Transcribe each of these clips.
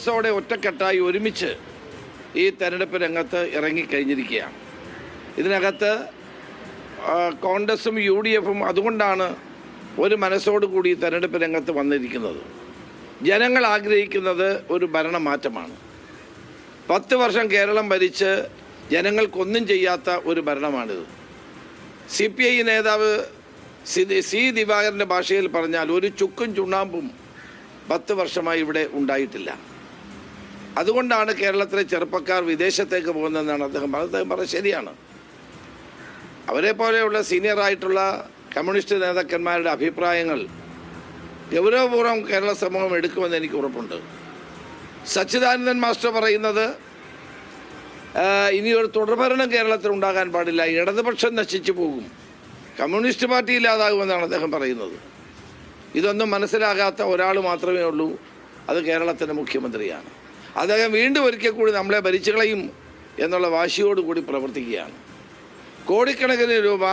കോൺഗ്രസോടെ ഒറ്റക്കെട്ടായി ഒരുമിച്ച് ഈ തെരഞ്ഞെടുപ്പ് രംഗത്ത് ഇറങ്ങിക്കഴിഞ്ഞിരിക്കുകയാണ്. ഇതിനകത്ത് കോൺഗ്രസും യു ഡി എഫും അതുകൊണ്ടാണ് ഒരു മനസ്സോടുകൂടി തെരഞ്ഞെടുപ്പ് രംഗത്ത് വന്നിരിക്കുന്നത്. ജനങ്ങൾ ആഗ്രഹിക്കുന്നത് ഒരു ഭരണമാറ്റമാണ്. പത്ത് വർഷം കേരളം ഭരിച്ച് ജനങ്ങൾക്കൊന്നും ചെയ്യാത്ത ഒരു ഭരണമാണിത്. സി പി ഐ നേതാവ് സി ദിവാകരന്റെ ഭാഷയിൽ പറഞ്ഞാൽ ഒരു ചുക്കും ചുണ്ണാമ്പും പത്ത് വർഷമായി ഇവിടെ ഉണ്ടായിട്ടില്ല. അതുകൊണ്ടാണ് കേരളത്തിലെ ചെറുപ്പക്കാർ വിദേശത്തേക്ക് പോകുന്നതെന്നാണ് അദ്ദേഹം പറഞ്ഞത്. അദ്ദേഹം പറഞ്ഞത് ശരിയാണ്. അവരെ പോലെയുള്ള സീനിയറായിട്ടുള്ള കമ്മ്യൂണിസ്റ്റ് നേതാക്കന്മാരുടെ അഭിപ്രായങ്ങൾ ഗൗരവപൂർവം കേരള സമൂഹം എടുക്കുമെന്ന് എനിക്ക് ഉറപ്പുണ്ട്. സച്ചിദാനന്ദൻ മാസ്റ്റർ പറയുന്നത് ഇനിയൊരു തുടർഭരണം കേരളത്തിൽ ഉണ്ടാകാൻ പാടില്ല. ഇടതുപക്ഷം നശിച്ചു പോകും. കമ്മ്യൂണിസ്റ്റ് പാർട്ടി ഇല്ലാതാകുമെന്നാണ് അദ്ദേഹം പറയുന്നത്. ഇതൊന്നും മനസ്സിലാകാത്ത ഒരാൾ മാത്രമേ ഉള്ളൂ. അത് കേരളത്തിന്റെ മുഖ്യമന്ത്രിയാണ്. അദ്ദേഹം വീണ്ടും ഒരിക്കൽ കൂടി നമ്മളെ ഭരിച്ചു കളയും എന്നുള്ള വാശിയോടുകൂടി പ്രവർത്തിക്കുകയാണ്. കോടിക്കണക്കിന് രൂപ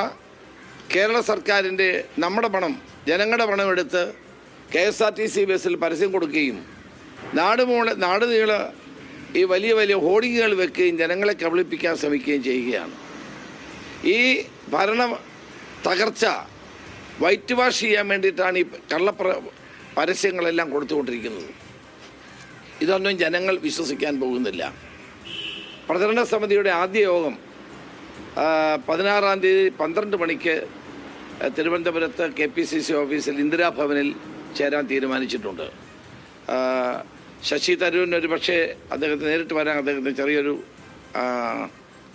കേരള സർക്കാരിന്റെ നമ്മുടെ പണം ജനങ്ങളുടെ പണം എടുത്ത് K S R T C ബസ്സിൽ പരസ്യം കൊടുക്കുകയും നാട് മോളെ നാട് നീള ഈ വലിയ വലിയ ഹോർഡിങ്ങുകൾ വെക്കുകയും ജനങ്ങളെ കബളിപ്പിക്കാൻ ശ്രമിക്കുകയും ചെയ്യുകയാണ്. ഈ ഭരണ തകർച്ച വൈറ്റ് വാഷ് ചെയ്യാൻ വേണ്ടിയിട്ടാണ് ഈ കള്ളപ്ര പരസ്യങ്ങളെല്ലാം കൊടുത്തുകൊണ്ടിരിക്കുന്നത്. ഇതൊന്നും ജനങ്ങൾ വിശ്വസിക്കാൻ പോകുന്നില്ല. പ്രചരണ സമിതിയുടെ ആദ്യ യോഗം പതിനാറാം തീയതി പന്ത്രണ്ട് മണിക്ക് തിരുവനന്തപുരത്ത് കെ പി സി സി ഓഫീസിൽ ഇന്ദിരാഭവനിൽ ചേരാൻ തീരുമാനിച്ചിട്ടുണ്ട്. ശശി തരൂരിന് ഒരു പക്ഷേ അദ്ദേഹത്തിന് നേരിട്ട് വരാൻ അദ്ദേഹത്തിന് ചെറിയൊരു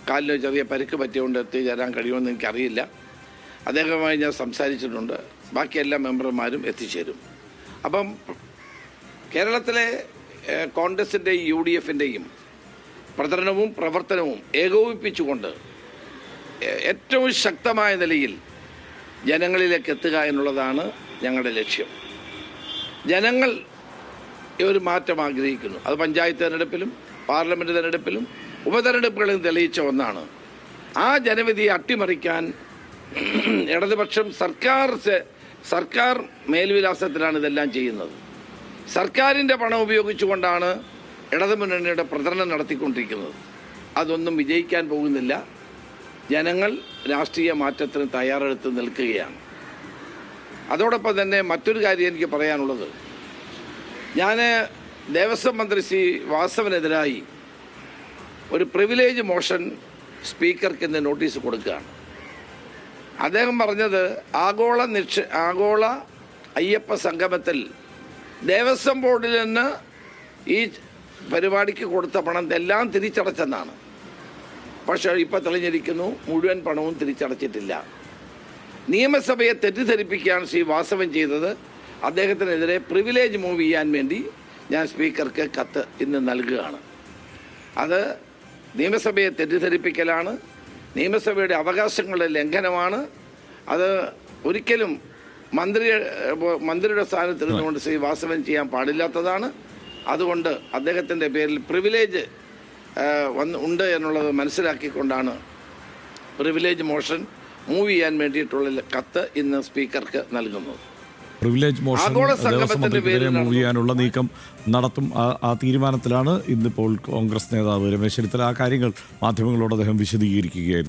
കാലിന് ചെറിയ പരിക്ക് പറ്റിയതുകൊണ്ട് എത്തിച്ചേരാൻ കഴിയുമെന്ന് എനിക്കറിയില്ല. അദ്ദേഹവുമായി ഞാൻ സംസാരിച്ചിട്ടുണ്ട്. ബാക്കി എല്ലാ മെമ്പർമാരും എത്തിച്ചേരും. അപ്പം കേരളത്തിലെ കോൺഗ്രസിന്റെയും യു ഡി എഫിന്റെയും പ്രചരണവും പ്രവർത്തനവും ഏകോപിപ്പിച്ചുകൊണ്ട് ഏറ്റവും ശക്തമായ നിലയിൽ ജനങ്ങളിലേക്ക് എത്തുക എന്നുള്ളതാണ് ഞങ്ങളുടെ ലക്ഷ്യം. ജനങ്ങൾ ഒരു മാറ്റം ആഗ്രഹിക്കുന്നു. അത് പഞ്ചായത്ത് തിരഞ്ഞെടുപ്പിലും പാർലമെന്റ് തിരഞ്ഞെടുപ്പിലും ഉപതെരഞ്ഞെടുപ്പുകളിൽ തെളിയിച്ച ഒന്നാണ്. ആ ജനവിധിയെ അട്ടിമറിക്കാൻ ഇടതുപക്ഷം സർക്കാർ സർക്കാർ മേൽവിലാസത്തിലാണ് ഇതെല്ലാം ചെയ്യുന്നത്. സർക്കാരിന്റെ പണം ഉപയോഗിച്ചുകൊണ്ടാണ് ഇടതുമുന്നണിയുടെ പ്രചരണം നടത്തിക്കൊണ്ടിരിക്കുന്നത്. അതൊന്നും വിജയിക്കാൻ പോകുന്നില്ല. ജനങ്ങൾ രാഷ്ട്രീയ മാറ്റത്തിന് തയ്യാറെടുത്ത് നിൽക്കുകയാണ്. അതോടൊപ്പം തന്നെ മറ്റൊരു കാര്യം എനിക്ക് പറയാനുള്ളത്. ഞാൻ ദേവസ്വം മന്ത്രി ശ്രീ വാസവനെതിരായി ഒരു പ്രിവിലേജ് മോഷൻ സ്പീക്കർക്ക് ഇന്ന് നോട്ടീസ് കൊടുക്കുകയാണ്. അദ്ദേഹം പറഞ്ഞത് ആഗോള നിക്ഷ ആഗോള അയ്യപ്പ സംഗമത്തിൽ ദേവസ്വം ബോർഡിൽ നിന്ന് ഈ പരിപാടിക്ക് കൊടുത്ത പണം എല്ലാം തിരിച്ചടച്ചെന്നാണ്. പക്ഷേ ഇപ്പോൾ തെളിഞ്ഞിരിക്കുന്നു മുഴുവൻ പണവും തിരിച്ചടച്ചിട്ടില്ല. നിയമസഭയെ തെറ്റിദ്ധരിപ്പിക്കുകയാണ് ശ്രീ വാസവൻ ചെയ്തത് അദ്ദേഹത്തിനെതിരെ പ്രിവിലേജ് മൂവ് ചെയ്യാൻ വേണ്ടി ഞാൻ സ്പീക്കർക്ക് കത്ത് ഇന്ന് നൽകുകയാണ്. അത് നിയമസഭയെ തെറ്റിദ്ധരിപ്പിക്കലാണ് നിയമസഭയുടെ അവകാശങ്ങളുടെ ലംഘനമാണ്. അത് ഒരിക്കലും മന്ത്രി മന്ത്രിയുടെ സ്ഥാനത്ത് ഇരുന്നുകൊണ്ട് ശ്രീ വാസവൻ ചെയ്യാൻ പാടില്ലാത്തതാണ്. അതുകൊണ്ട് അദ്ദേഹത്തിന്റെ പേരിൽ പ്രിവിലേജ് വന്ന് ഉണ്ട് എന്നുള്ളത് മനസ്സിലാക്കിക്കൊണ്ടാണ് പ്രിവിലേജ് മോഷൻ മൂവ് ചെയ്യാൻ വേണ്ടിയിട്ടുള്ള കത്ത് ഇന്ന് സ്പീക്കർക്ക് നൽകുന്നത്. പ്രിവിലേജ് മോഷൻ ദേവസ്വം പേരിൽ മൂവ് ചെയ്യാനുള്ള നീക്കം നടത്തും. ആ- ആ തീരുമാനത്തിലാണ് ഇന്നിപ്പോൾ കോൺഗ്രസ് നേതാവ് രമേശ് ചെന്നിത്തല ആ കാര്യങ്ങൾ മാധ്യമങ്ങളോട് അദ്ദേഹം വിശദീകരിക്കുകയായിരുന്നു.